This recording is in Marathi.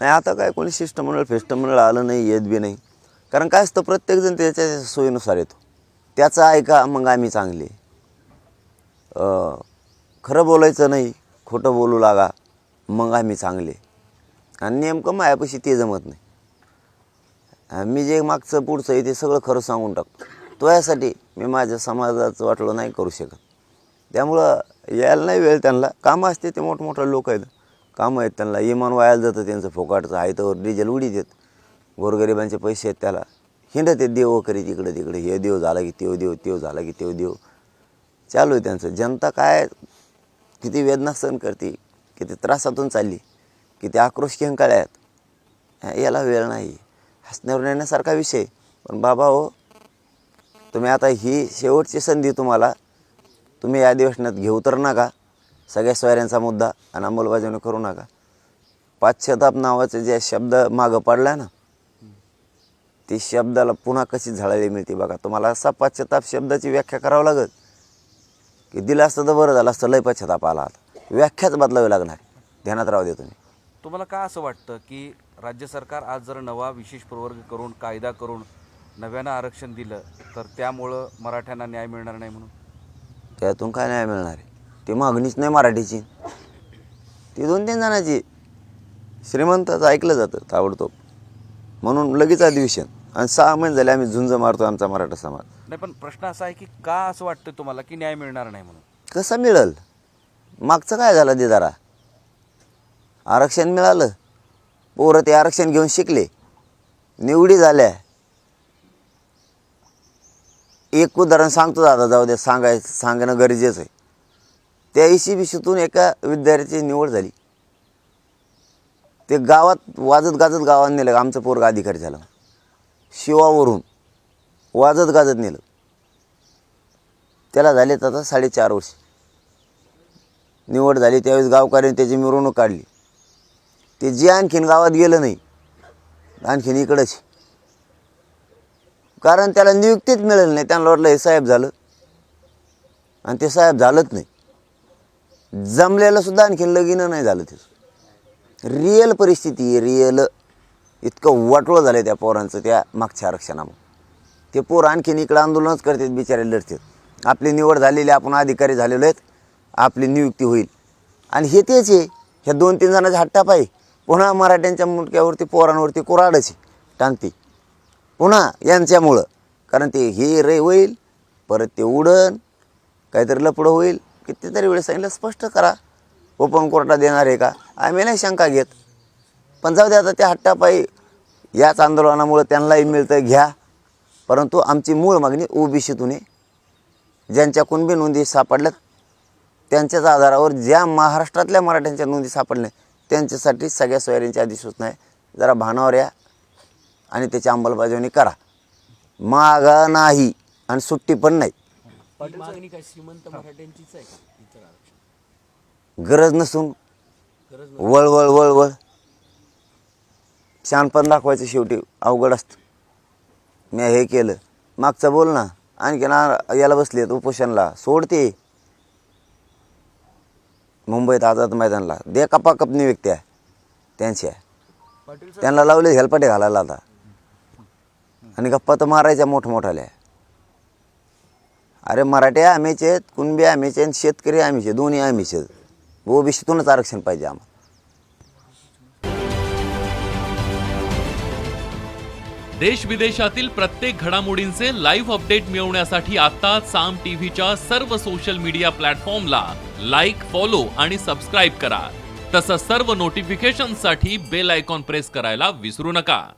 नाही आता काय कोणी शिष्टमंडळ फेष्टमंडळ आलं नाही येत बी नाही. कारण काय असतं प्रत्येकजण त्याच्या सोयीनुसार येतो. त्याचं ऐका मग आम्ही चांगले. खरं बोलायचं नाही खोटं बोलू लागा मग आम्ही चांगले. आणि नेमकं मायापाशी ते जमत नाही. मी जे मागचं पुढचं आहे ते सगळं खरं सांगून टाकतो. तो यासाठी मी माझ्या समाजाचं वाटलं नाही करू शकत. त्यामुळं यायला नाही वेळ त्यांना. कामं असते ते मोठमोठे लोक आहेत. कामं आहेत त्यांना इमान वायाला जातं त्यांचं फोकाटचं आहे तर डिझेल उडीत देत. गोरगरिबांचे पैसे आहेत त्याला. हिंडत आहेत देव करीत इकडे तिकडे हे देव झाला की तेव देव तेव झाला की तेव देव. चालू आहे त्यांचं. जनता काय किती वेदना सहन करते किती त्रासातून चालली किती आक्रोश आहेत याला वेळ नाही. हसण्यावर नेण्यासारखा विषय. पण बाबा हो तुम्ही आता ही शेवटची संधी तुम्हाला तुम्ही या अधिवेशनात घेऊ तर नका. सगळ्या सोयऱ्यांचा मुद्दा आणि अंमलबजावणी करू नका. पाश्चाताप नावाचे जे शब्द मागं पडला ना ती शब्दाला पुन्हा कशी झळाळी मिळते बघा. तुम्हाला असा पाश्चाताप शब्दाची व्याख्या करावं लागत की दिलं असतं तर बरं झालं असतं लय पश्चाताप आला आता. व्याख्याच बदलावी लागणार ध्यानात राहू दे तुम्ही. तुम्हाला का असं वाटतं की राज्य सरकार आज जर नवा विशेष प्रवर्ग करून कायदा करून नव्यानं आरक्षण दिलं तर त्यामुळं मराठ्यांना न्याय मिळणार नाही म्हणून? त्यातून काय नाही मिळणार आहे? ती मागणीच नाही मराठीची. ती दोन तीन जणांची. श्रीमंताचं ऐकलं जातं ताबडतोब. म्हणून लगेच अधिवेशन. आणि सहा महिने झाले आम्ही झुंज मारतो आमचा मराठा समाज. नाही पण प्रश्न असा आहे की का असं वाटतं तुम्हाला की न्याय मिळणार नाही म्हणून? कसं मिळल? मागचं काय झालं ते जरा? आरक्षण मिळालं. पोरं ते आरक्षण घेऊन शिकले. निवडी झाल्या. एक उदाहरण सांगतो दादा जाऊ दे सांगायचं सांगणं गरजेचं आहे. त्या ए सी बी सीतून एका विद्यार्थ्याची निवड झाली. ते गावात वाजत गाजत गावात नेलं आमचं पोरग अधिकारी झालं. शिवावरून वाजत गाजत नेलं. त्याला झालेत आता साडेचार वर्ष. निवड झाली त्यावेळेस गावकऱ्यांनी त्याची मिरवणूक काढली. ते जे आणखीन गावात गेलं नाही आणखीन इकडंच. कारण त्याला नियुक्तीच मिळेल नाही. त्यांना वाटलं हे साहेब झालं. आणि ते साहेब झालंच नाही. जमलेलं सुद्धा आणखीन लगीनं नाही झालं ते रिअल परिस्थिती रिअल इतकं वाटोळं झालं त्या पोरांचं त्या मागच्या आरक्षणामुळे. ते पोर आणखीन इकडं आंदोलनच करतात बिचारे लढतात. आपली निवड झालेली आपण अधिकारी झालेलो आहेत आपली नियुक्ती होईल. आणि हे तेच आहे ह्या दोन तीन जणांचा हट्टाप आहे पुन्हा मराठ्यांच्या मुटक्यावरती पोरांवरती कुराडच टांगते. पुन्हा यांच्यामुळं. कारण ते हे रे होईल परत ते उडन काहीतरी लपडं होईल कितीतरी वेळेस सांगितलं स्पष्ट करा ओपन कोर्टात देणार आहे का? आम्ही नाही शंका घेत. पण जाऊ दे आता त्या हट्टापायी याच आंदोलनामुळं त्यांनाही मिळतं घ्या. परंतु आमची मूळ मागणी ओबीसीतून आहे. ज्यांच्या कुणबी नोंदी सापडल्यात त्यांच्याच आधारावर ज्या महाराष्ट्रातल्या मराठ्यांच्या नोंदी सापडल्या त्यांच्यासाठी सगळ्या सोयऱ्यांची अधिसूचना आहे. जरा भानावर या आणि त्याची अंमलबजावणी करा. मागा नाही आणि सुट्टी पण नाही. ही मागणी काय श्रीमंत मराठ्यांचीच आहे का? इतर आरक्षण. गरज नसून गरज वळ वळ वळ वळ. शहाणपण दाखवायचं शेवटी. अवघड असतं. मी हे केलं. मागचं बोल ना. आणखी ना याला बसलेत उपोषणला. सोडते. मुंबईत आझाद मैदानला. दे कपा कपनी व्यक्ती आहे त्यांच्या. पाटील त्यांना लावले हेलपाटे घालायला आता. आणि गप्पा तर मारायच्या मोठमोठाल्या. अरे मराठी आम्हीच आहेत कुणबी आम्हीच आहेत शेतकरी आम्हीच आहेत दोन्ही आम्हीच आहेत. ओबीसीतूनच आरक्षण पाहिजे आम्हाला. देश विदेशातील प्रत्येक घडामोडींचे लाईव्ह अपडेट मिळवण्यासाठी आता साम टीव्हीच्या सर्व सोशल मीडिया प्लॅटफॉर्मला लाईक फॉलो आणि सबस्क्राईब करा. तसंच सर्व नोटिफिकेशनसाठी बेल आयकॉन प्रेस करायला विसरू नका.